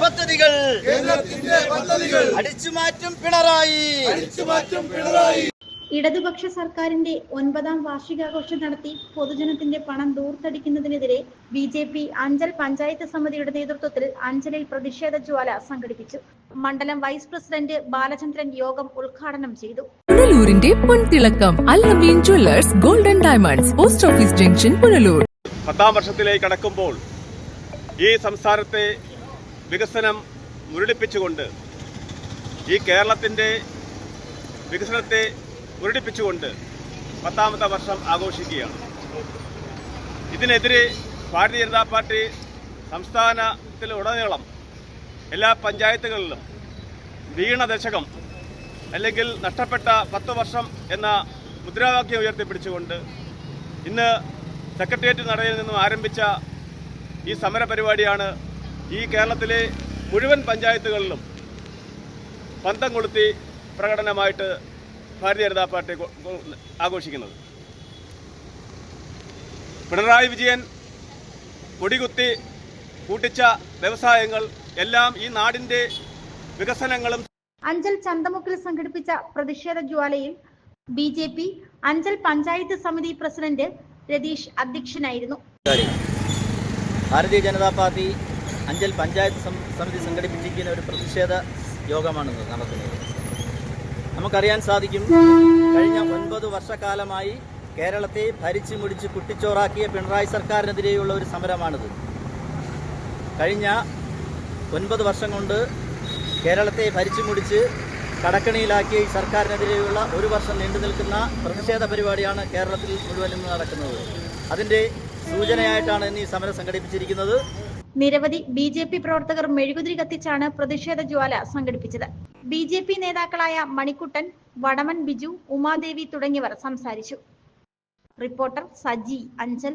പദ്ധതികൾ അടിച്ചുമാറ്റും പിണറായി. അടിച്ചുമാറ്റും പിണറായി. ഇടതുപക്ഷ സർക്കാരിന്റെ ഒൻപതാം വാർഷികാഘോഷം നടത്തി പൊതുജനത്തിന്റെ പണം ദൂർത്തടിക്കുന്നതിനെതിരെ B J P Anchal panchayat സമിതിയുടെ നേതൃത്വത്തിൽ അഞ്ചലിൽ പ്രതിഷേധ ജ്വാല സംഘടിപ്പിച്ചു. മണ്ഡലം വൈസ് പ്രസിഡന്റ് ബാലചന്ദ്രൻ യോഗം ഉദ്ഘാടനം ചെയ്തു. പുനലൂരിന്റെ പൊൻതിളക്കം Alameen jewellers golden diamonds post office junction Punalur. പത്താം വർഷത്തിലേക്ക് കടക്കുമ്പോൾ ഈ സംസ്ഥാനത്തെ വികസനം മുരടിപ്പിച്ചുകൊണ്ട് ഈ കേരളത്തിന്റെ വികസനത്തെ മുരടിപ്പിച്ചുകൊണ്ട് പത്താമത്തെ വർഷം ആഘോഷിക്കുകയാണ്. ഇതിനെതിരെ ഭാരതീയ ജനതാ പാർട്ടി സംസ്ഥാനത്തിലുടനീളം എല്ലാ പഞ്ചായത്തുകളിലും വീണ ദശകം അല്ലെങ്കിൽ നഷ്ടപ്പെട്ട പത്ത് വർഷം എന്ന മുദ്രാവാക്യം ഉയർത്തിപ്പിടിച്ചുകൊണ്ട് ഇന്ന് സെക്രട്ടേറിയറ്റ് നടയിൽ നിന്നും ആരംഭിച്ച ഈ സമര പരിപാടിയാണ് ഈ കേരളത്തിലെ മുഴുവൻ പഞ്ചായത്തുകളിലും പന്തം കൊളുത്തി പ്രകടനമായിട്ട് ഭാരതീയ ജനതാ പാർട്ടി ആഘോഷിക്കുന്നത്. പിണറായി വിജയൻ കൊടികുത്തി കൂട്ടിച്ച വ്യവസായങ്ങൾ എല്ലാം ഈ നാടിന്റെ വികസനങ്ങളും അഞ്ചൽ ചന്തമുക്കിൽ സംഘടിപ്പിച്ച പ്രതിഷേധ ജ്വാലയിൽ B J P Anchal panchayat സമിതി പ്രസിഡന്റ് രതീഷ് അധ്യക്ഷനായിരുന്നു. ഭാരതീയ ജനതാ പാർട്ടി അഞ്ചൽ പഞ്ചായത്ത് സമിതി സംഘടിപ്പിച്ചിരിക്കുന്ന ഒരു പ്രതിഷേധ യോഗമാണ് നടക്കുന്നത്. നമുക്കറിയാൻ സാധിക്കും കഴിഞ്ഞ ഒൻപത് വർഷക്കാലമായി കേരളത്തെ ഭരിച്ചു മുടിച്ച് കുട്ടിച്ചോറാക്കിയ പിണറായി സർക്കാരിനെതിരെയുള്ള ഒരു സമരമാണിത്. കഴിഞ്ഞ ഒൻപത് വർഷം കൊണ്ട് കേരളത്തെ ഭരിച്ചു മുടിച്ച് കടക്കണിയിലാക്കിയ ഈ സർക്കാരിനെതിരെയുള്ള ഒരു വർഷം നീണ്ടു നിൽക്കുന്ന പ്രതിഷേധ പരിപാടിയാണ് കേരളത്തിൽ മുഴുവൻ നടക്കുന്നത്. അതിന്റെ സൂചനയായിട്ടാണ് ഇന്ന് ഈ സമരം സംഘടിപ്പിച്ചിരിക്കുന്നത്. നിരവധി ബി ജെ പി പ്രവർത്തകർ മെഴുകുതിരി കത്തിച്ചാണ് പ്രതിഷേധ ജ്വാല സംഘടിപ്പിച്ചത്. ബി ജെ പി നേതാക്കളായ മണിക്കുട്ടൻ വടമൻ ബിജു ഉമാദേവി തുടങ്ങിയവർ സംസാരിച്ചു. റിപ്പോർട്ടർ സജി അഞ്ചൽ.